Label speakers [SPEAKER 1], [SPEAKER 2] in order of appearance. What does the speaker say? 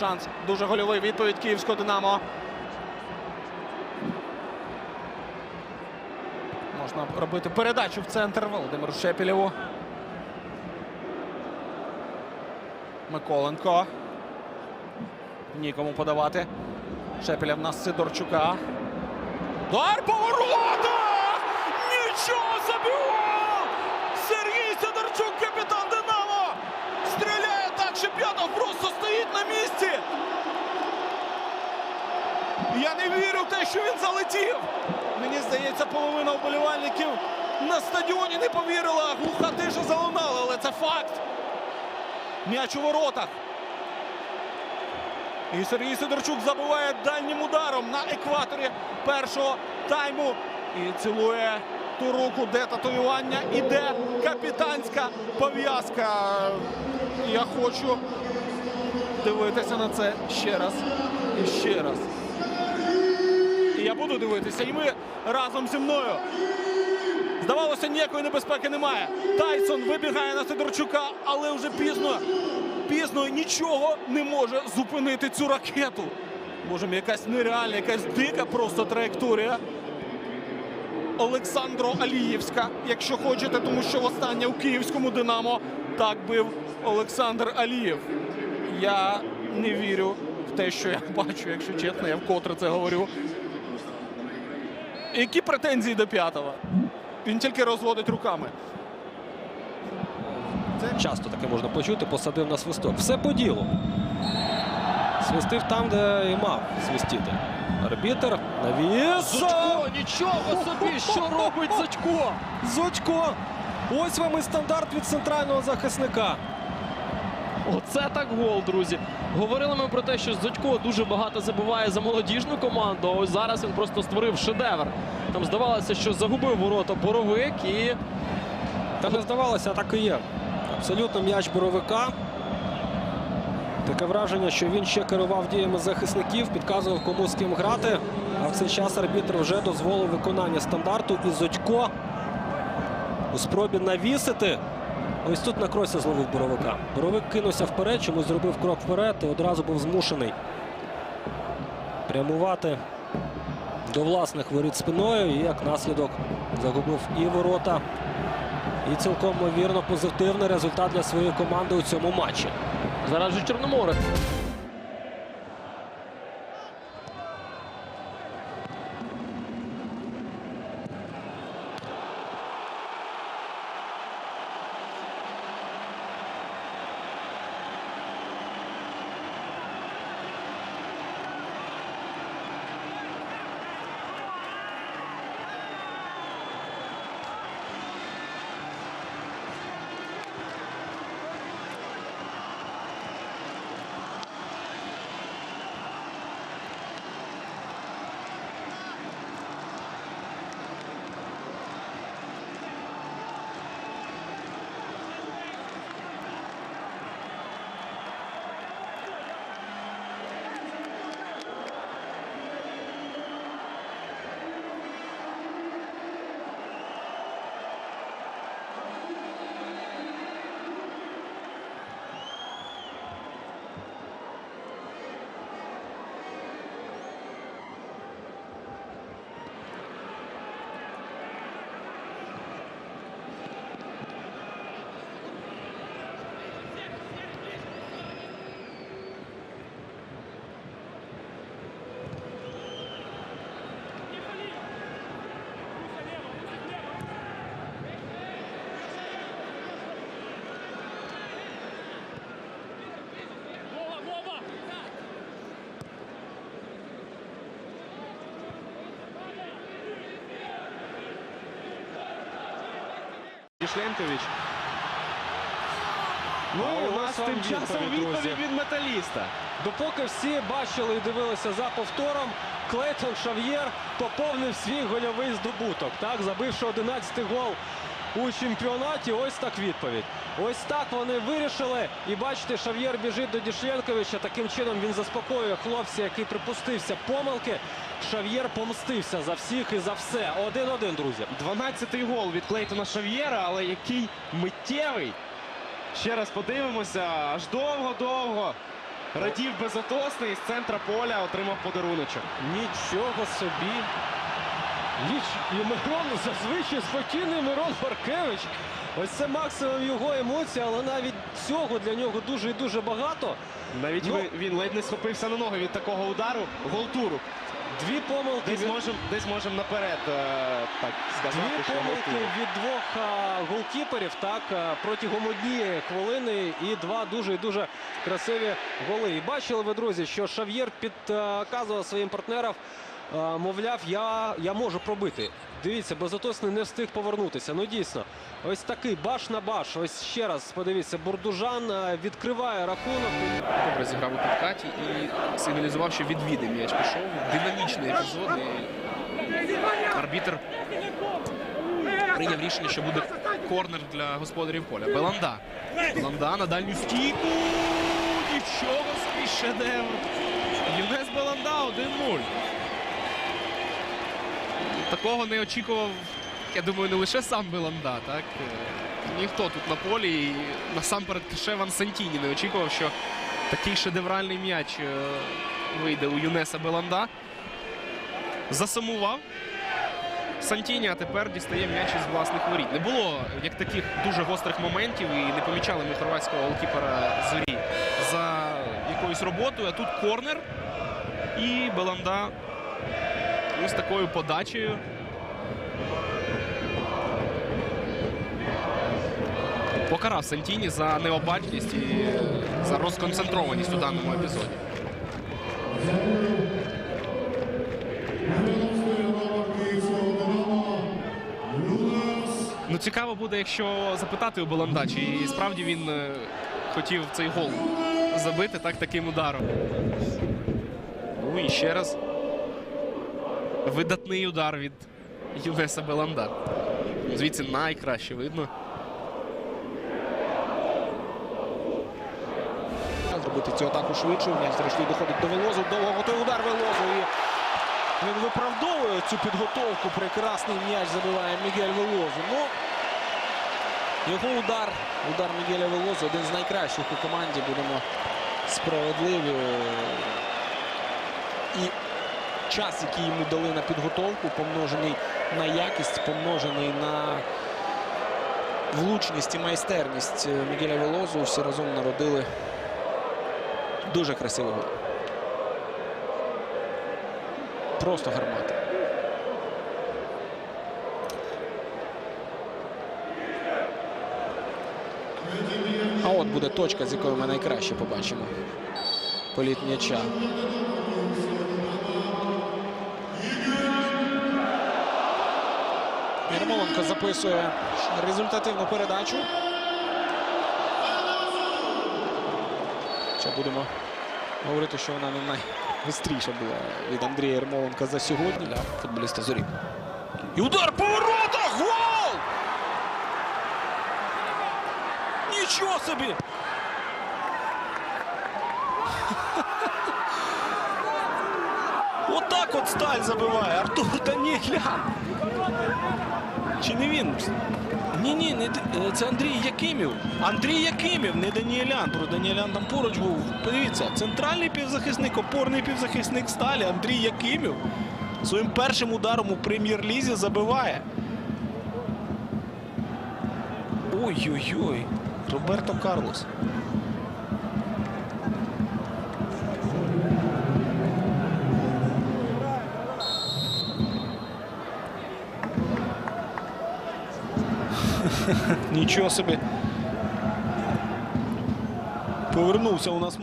[SPEAKER 1] Шанс дуже гольовий відповідь київського Динамо. Можна робити передачу в центр Володимиру Шепілєву. Миколенко. Нікому подавати. Шепілєв на Сидорчука. Дар поворота! Нічого собі! гол! Сергій Сидорчук, капітан Динамо! Стріляє так, що П'ятов просто стоїть на місці. Я не вірю в те, що він залетів. Мені здається, половина вболівальників на стадіоні не повірила. Глуха тиша залунала, але це факт. М'яч у воротах. І Сергій Сидорчук забиває дальнім ударом на екваторі першого тайму. І цілує ту руку, де татуювання і де капітанська пов'язка. Я хочу дивитися на це ще раз і ще раз. І я буду дивитися, і ви разом зі мною. Здавалося, ніякої небезпеки немає. Тайсон вибігає на Сидорчука, але вже пізно. Пізно нічого не може зупинити цю ракету. Боже якась нереальна, якась дика просто траєкторія. Олександро Аліївська, якщо хочете, тому що востаннє у київському Динамо так бив Олександр Алієв. Я не вірю в те, що я бачу, якщо чесно, я вкотре це говорю. Які претензії до п'ятого? Він тільки розводить руками.
[SPEAKER 2] Часто таке можна почути, посадив на свисток. Все по ділу. Свистив там, де і мав свистіти. Арбітер навіс.
[SPEAKER 3] Зочко, нічого собі, що робить Зочко?
[SPEAKER 2] Зочко. Ось вам і стандарт від центрального захисника.
[SPEAKER 3] Оце так гол, друзі. Говорили ми про те, що Зочко дуже багато забиває за молодіжну команду. а Ось зараз він просто створив шедевр. Там здавалося, що загубив ворота боровик і
[SPEAKER 2] Та не здавалося, а так і є. Абсолютно м'яч боровика. Таке враження, що він ще керував діями захисників, підказував кому з ким грати. А в цей час арбітр вже дозволив виконання стандарту. І Зодько у спробі навісити. Ось тут на кросі зловив боровика. Боровик кинувся вперед, чомусь зробив крок вперед і одразу був змушений прямувати до власних воріт спиною. І як наслідок загубив і ворота, і цілком ймовірно позитивний результат для своєї команди у цьому матчі.
[SPEAKER 3] зараз же Чорноморець.
[SPEAKER 4] Шленкович. Ну,
[SPEAKER 2] А
[SPEAKER 4] у нас тим часом
[SPEAKER 2] відповідь
[SPEAKER 4] від металіста.
[SPEAKER 2] Допоки всі бачили і дивилися за повтором, Клейтон Шав'єр поповнив свій гольовий здобуток. Так, забивши 11-й гол у чемпіонаті. Ось так відповідь. Ось так вони вирішили. І бачите, Шав'єр біжить до Дішленковича. Таким чином він заспокоює хлопця, який припустився помилки. Шав'єр помстився за всіх і за все. 1-1, друзі.
[SPEAKER 4] 12-й гол від Клейтона Шав'єра, але який миттєвий. Ще раз подивимося, аж довго-довго Радів безотосний з центра поля отримав подаруночок.
[SPEAKER 2] Нічого собі. Ніч і Мирон зазвичай спокійний Мирон Маркевич. Ось це максимум його емоцій, але навіть цього для нього дуже і дуже багато.
[SPEAKER 4] Навіть
[SPEAKER 2] Ну.
[SPEAKER 4] ви- він ледь не схопився на ноги від такого удару. Гол туру.
[SPEAKER 2] Дві помилки
[SPEAKER 4] Десь
[SPEAKER 2] від,
[SPEAKER 4] можемо десь можем наперед е, так сказати.
[SPEAKER 2] дві
[SPEAKER 4] що
[SPEAKER 2] помилки
[SPEAKER 4] туру.
[SPEAKER 2] від двох а, голкіперів так а, протягом однієї хвилини і два дуже і дуже красиві голи. І бачили ви, друзі, що Шав'єр підказував своїм партнерам, мовляв, я, я можу пробити. Дивіться, безотосний не встиг повернутися. Ну дійсно, ось такий баш на баш. Ось ще раз подивіться, Бурдужан відкриває рахунок.
[SPEAKER 5] добре зіграв у підкаті і сигналізував, що відвіди м'яч пішов. Динамічний епізод. І арбітр прийняв рішення, що буде корнер для господарів поля. Беланда. Беланда на дальню стійку. Нічого собі шедевр. Юнес Беланда 1-0. Такого не очікував, я думаю, не лише сам Беланда, так? Е, Ніхто тут на полі. І насамперед Шеван Сантіні не очікував, що такий шедевральний м'яч е, вийде у Юнеса Беланда. Засумував. Сантіні, а тепер дістає м'яч із власних воріт. Не було як таких дуже гострих моментів і не помічали ми хорватського голкіпера зорі за якоюсь роботою. А тут корнер. І Беланда ось такою подачею. Покарав Сантіні за необачність і за розконцентрованість у даному епізоді. Ну, цікаво буде, якщо запитати у Баланда, чи справді він е, хотів цей гол забити так таким ударом. Ну і ще раз видатний удар від Юнеса Беланда. Звідси найкраще видно.
[SPEAKER 1] Зробити цю атаку швидше. М'яч зрештою доходить до Велозу. Довго готовий удар Велозу. І він виправдовує цю підготовку. Прекрасний м'яч забиває Мігель Велозу. Ну, його удар, удар Мігеля Велозу, один з найкращих у команді. Будемо справедливі. Час, який йому дали на підготовку, помножений на якість, помножений на влучність і майстерність Мігеля Велозу, всі разом народили Дуже красивий. Просто гармата. А от буде точка, з якої ми найкраще побачимо. Політ м'яча. Ярмоленко записує результативну передачу. Ще будемо говорити, що вона не найбистріша була від Андрія Ярмоленка за сьогодні для футболіста Зорі. І удар по воротах! Гол! Нічого собі! Отак от сталь забиває Артур Даніглян. Чи не він? Ні, ні, е, це Андрій Якимів. Андрій Якимів, не Даніелян. Про Даніелян там поруч був. Подивіться, центральний півзахисник, опорний півзахисник сталі Андрій Якимів своїм першим ударом у прем'єр-лізі забиває. Ой-ой-ой. Роберто Карлос. Нічого собі. Повернувся у нас